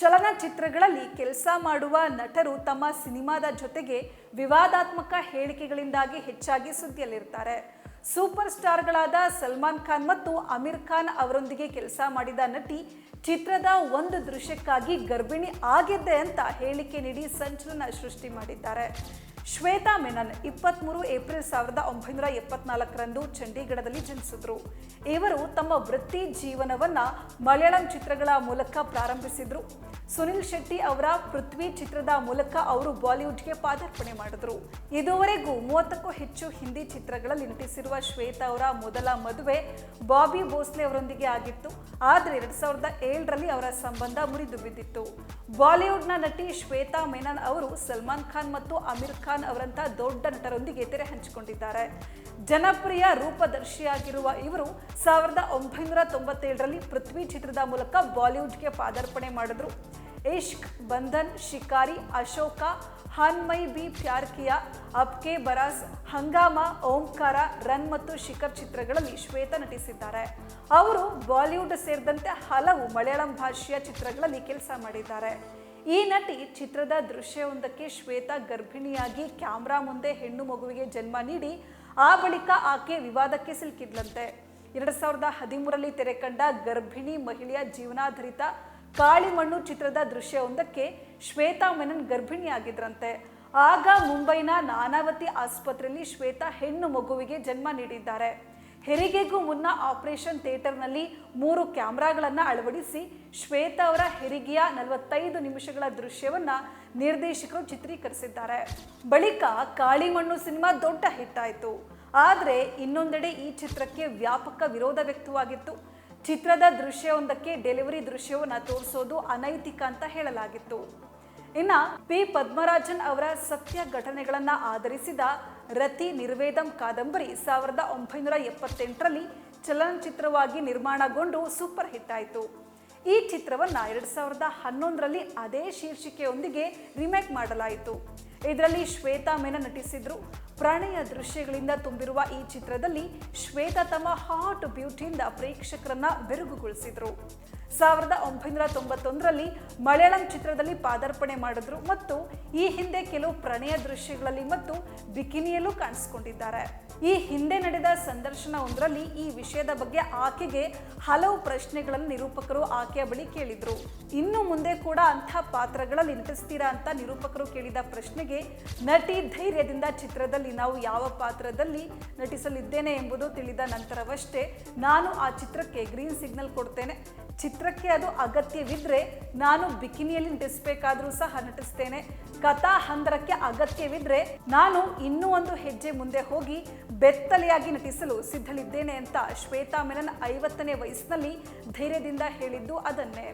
ಚಲನಚಿತ್ರಗಳಲ್ಲಿ ಕೆಲಸ ಮಾಡುವ ನಟರು ತಮ್ಮ ಸಿನಿಮಾದ ಜೊತೆಗೆ ವಿವಾದಾತ್ಮಕ ಹೇಳಿಕೆಗಳಿಂದಾಗಿ ಹೆಚ್ಚಾಗಿ ಸುದ್ದಿಯಲ್ಲಿರ್ತಾರೆ. ಸೂಪರ್ ಸ್ಟಾರ್ಗಳಾದ ಸಲ್ಮಾನ್ ಖಾನ್ ಮತ್ತು ಅಮೀರ್ ಖಾನ್ ಅವರೊಂದಿಗೆ ಕೆಲಸ ಮಾಡಿದ ನಟಿ ಚಿತ್ರದ ಒಂದು ದೃಶ್ಯಕ್ಕಾಗಿ ಗರ್ಭಿಣಿ ಆಗಿದ್ದೆ ಅಂತ ಹೇಳಿಕೆ ನೀಡಿ ಸಂಚಲನ ಸೃಷ್ಟಿ ಮಾಡಿದ್ದಾರೆ. ಶ್ವೇತಾ ಮೆನನ್ ಇಪ್ಪತ್ತ್ಮೂರು ಏಪ್ರಿಲ್ ಸಾವಿರದ ಒಂಬೈನೂರ ಎಪ್ಪತ್ನಾಲ್ಕರಂದು ಚಂಡೀಗಢದಲ್ಲಿ ಜನಿಸಿದ್ರು. ಇವರು ತಮ್ಮ ವೃತ್ತಿ ಜೀವನವನ್ನ ಮಲಯಾಳಂ ಚಿತ್ರಗಳ ಮೂಲಕ ಪ್ರಾರಂಭಿಸಿದ್ರು. ಸುನಿಲ್ ಶೆಟ್ಟಿ ಅವರ ಪೃಥ್ವಿ ಚಿತ್ರದ ಮೂಲಕ ಅವರು ಬಾಲಿವುಡ್ಗೆ ಪಾದಾರ್ಪಣೆ ಮಾಡಿದ್ರು. ಇದುವರೆಗೂ ಮೂವತ್ತಕ್ಕೂ ಹೆಚ್ಚು ಹಿಂದಿ ಚಿತ್ರಗಳಲ್ಲಿ ನಟಿಸಿರುವ ಶ್ವೇತಾ ಅವರ ಮೊದಲ ಮದುವೆ ಬಾಬಿ ಭೋಸ್ಲೆ ಅವರೊಂದಿಗೆ ಆಗಿತ್ತು. ಆದರೆ ಎರಡ್ ಸಾವಿರದ ಏಳರಲ್ಲಿ ಅವರ ಸಂಬಂಧ ಮುರಿದು ಬಿದ್ದಿತ್ತು. ಬಾಲಿವುಡ್ನ ನಟಿ ಶ್ವೇತಾ ಮೆನನ್ ಅವರು ಸಲ್ಮಾನ್ ಖಾನ್ ಮತ್ತು ಅಮೀರ್ ಖಾನ್ ಅವರಂತಹ ದೊಡ್ಡ ನಟರೊಂದಿಗೆ ತೆರೆ ಹಂಚಿಕೊಂಡಿದ್ದಾರೆ. ಜನಪ್ರಿಯ ರೂಪದರ್ಶಿಯಾಗಿರುವ ಇವರು ಸಾವಿರದ ಒಂಬೈನೂರ ತೊಂಬತ್ತೇಳರಲ್ಲಿ ಪೃಥ್ವಿ ಚಿತ್ರದ ಮೂಲಕ ಬಾಲಿವುಡ್ಗೆ ಪಾದಾರ್ಪಣೆ ಮಾಡಿದ್ರು. ಇಶ್ಕ್ ಬಂಧನ್, ಶಿಕಾರಿ, ಅಶೋಕ, ಹನ್ಮೈ ಬಿ ಪ್ಯಾರ್ ಕಿಯಾ ಅಬ್ಕೆ ಬರಾಸ್ ಹಂಗಾಮ, ಓಂಕಾರ, ರನ್ ಮತ್ತು ಶಿಖರ್ ಚಿತ್ರಗಳಲ್ಲಿ ಶ್ವೇತಾ ನಟಿಸಿದ್ದಾರೆ. ಅವರು ಬಾಲಿವುಡ್ ಸೇರಿದಂತೆ ಹಲವು ಮಲಯಾಳಂ ಭಾಷೆಯ ಚಿತ್ರಗಳಲ್ಲಿ ಕೆಲಸ ಮಾಡಿದ್ದಾರೆ. ಈ ನಟಿ ಚಿತ್ರದ ದೃಶ್ಯವೊಂದಕ್ಕೆ ಶ್ವೇತಾ ಗರ್ಭಿಣಿಯಾಗಿ ಕ್ಯಾಮ್ರಾ ಮುಂದೆ ಹೆಣ್ಣು ಮಗುವಿಗೆ ಜನ್ಮ ನೀಡಿ, ಆ ಬಳಿಕ ಆಕೆ ವಿವಾದಕ್ಕೆ ಸಿಲುಕಿದ್ಲಂತೆ. ಎರಡು ಸಾವಿರದ ಹದಿಮೂರರಲ್ಲಿ ತೆರೆ ಕಂಡ ಗರ್ಭಿಣಿ ಮಹಿಳೆಯ ಜೀವನಾಧಾರಿತ ಕಾಳಿಮಣ್ಣು ಚಿತ್ರದ ದೃಶ್ಯವೊಂದಕ್ಕೆ ಶ್ವೇತಾ ಮೆನನ್ ಗರ್ಭಿಣಿಯಾಗಿದ್ರಂತೆ. ಆಗ ಮುಂಬೈನ ನಾನಾವತಿ ಆಸ್ಪತ್ರೆಯಲ್ಲಿ ಶ್ವೇತಾ ಹೆಣ್ಣು ಮಗುವಿಗೆ ಜನ್ಮ ನೀಡಿದ್ದಾರೆ. ಹೆರಿಗೆಗೂ ಮುನ್ನ ಆಪರೇಷನ್ ಥಿಯೇಟರ್ನಲ್ಲಿ ಮೂರು ಕ್ಯಾಮ್ರಾಗಳನ್ನು ಅಳವಡಿಸಿ ಶ್ವೇತಾ ಅವರ ಹೆರಿಗೆಯ ನಲವತ್ತೈದು ನಿಮಿಷಗಳ ದೃಶ್ಯವನ್ನು ನಿರ್ದೇಶಕರು ಚಿತ್ರೀಕರಿಸಿದ್ದಾರೆ. ಬಳಿಕ ಕಾಳಿಮಣ್ಣು ಸಿನಿಮಾ ದೊಡ್ಡ ಹಿಟ್ ಆಯಿತು. ಆದರೆ ಇನ್ನೊಂದೆಡೆ ಈ ಚಿತ್ರಕ್ಕೆ ವ್ಯಾಪಕ ವಿರೋಧ ವ್ಯಕ್ತವಾಗಿತ್ತು. ಚಿತ್ರದ ದೃಶ್ಯವೊಂದಕ್ಕೆ ಡೆಲಿವರಿ ದೃಶ್ಯವನ್ನು ತೋರಿಸೋದು ಅನೈತಿಕ ಅಂತ ಹೇಳಲಾಗಿತ್ತು. ಇನ್ನ ಪಿ ಪದ್ಮರಾಜನ್ ಅವರ ಸತ್ಯ ಘಟನೆಗಳನ್ನು ಆಧರಿಸಿದ ರತಿ ನಿರ್ವೇದಂ ಕಾದಂಬರಿ ಸಾವಿರದ ಒಂಬೈನೂರ ಎಪ್ಪತ್ತೆಂಟರಲ್ಲಿ ಚಲನಚಿತ್ರವಾಗಿ ನಿರ್ಮಾಣಗೊಂಡು ಸೂಪರ್ ಹಿಟ್ ಆಯಿತು. ಈ ಚಿತ್ರವನ್ನ ಎರಡು ಸಾವಿರದ ಹನ್ನೊಂದರಲ್ಲಿ ಅದೇ ಶೀರ್ಷಿಕೆಯೊಂದಿಗೆ ರಿಮೇಕ್ ಮಾಡಲಾಯಿತು. ಇದರಲ್ಲಿ ಶ್ವೇತಾ ಮೆನನ್ ನಟಿಸಿದ್ರು. ಪ್ರಣಯ ದೃಶ್ಯಗಳಿಂದ ತುಂಬಿರುವ ಈ ಚಿತ್ರದಲ್ಲಿ ಶ್ವೇತಾ ತಮ್ಮ ಹಾಟ್ ಬ್ಯೂಟಿಯಿಂದ ಪ್ರೇಕ್ಷಕರನ್ನ ಬೆರಗುಗೊಳಿಸಿದ್ರು. ಸಾವಿರದ ಒಂಬೈನೂರ ತೊಂಬತ್ತೊಂದರಲ್ಲಿ ಮಲಯಾಳಂ ಚಿತ್ರದಲ್ಲಿ ಪಾದಾರ್ಪಣೆ ಮಾಡಿದ್ರು ಮತ್ತು ಈ ಹಿಂದೆ ಕೆಲವು ಪ್ರಣಯ ದೃಶ್ಯಗಳಲ್ಲಿ ಮತ್ತು ಬಿಕಿನಿಯಲ್ಲೂ ಕಾಣಿಸಿಕೊಂಡಿದ್ದಾರೆ. ಈ ಹಿಂದೆ ನಡೆದ ಸಂದರ್ಶನವೊಂದರಲ್ಲಿ ಈ ವಿಷಯದ ಬಗ್ಗೆ ಆಕೆಗೆ ಹಲವು ಪ್ರಶ್ನೆಗಳನ್ನು ನಿರೂಪಕರು ಆಕೆಯ ಬಳಿ ಕೇಳಿದ್ರು. ಇನ್ನು ಮುಂದೆ ಕೂಡ ಅಂಥ ಪಾತ್ರಗಳಲ್ಲಿ ನಟಿಸ್ತೀರಾ ಅಂತ ನಿರೂಪಕರು ಕೇಳಿದ ಪ್ರಶ್ನೆಗೆ ನಟಿ ಧೈರ್ಯದಿಂದ ಚಿತ್ರದಲ್ಲಿ ನಾವು ಯಾವ ಪಾತ್ರದಲ್ಲಿ ನಟಿಸಲಿದ್ದೇನೆ ಎಂಬುದು ತಿಳಿದ ನಂತರವಷ್ಟೇ ನಾನು ಆ ಚಿತ್ರಕ್ಕೆ ಗ್ರೀನ್ ಸಿಗ್ನಲ್ ಕೊಡ್ತೇನೆ. ಚಿತ್ರಕ್ಕೆ ಅದು ಅಗತ್ಯವಿದ್ರೆ ನಾನು ಬಿಕಿನಿಯಲ್ಲಿ ನಟಿಸಬೇಕಾದ್ರೂ ಸಹ ನಟಿಸ್ತೇನೆ. ಕಥಾ ಹಂದರಕ್ಕೆ ಅಗತ್ಯವಿದ್ರೆ ನಾನು ಇನ್ನೂ ಒಂದು ಹೆಜ್ಜೆ ಮುಂದೆ ಹೋಗಿ ಬೆತ್ತಲೆಯಾಗಿ ನಟಿಸಲು ಸಿದ್ಧಳಿದ್ದೇನೆ ಅಂತ ಶ್ವೇತಾ ಮೆನನ್ ಐವತ್ತನೇ ವಯಸ್ಸಿನಲ್ಲಿ ಧೈರ್ಯದಿಂದ ಹೇಳಿದ್ದು ಅದನ್ನೇ.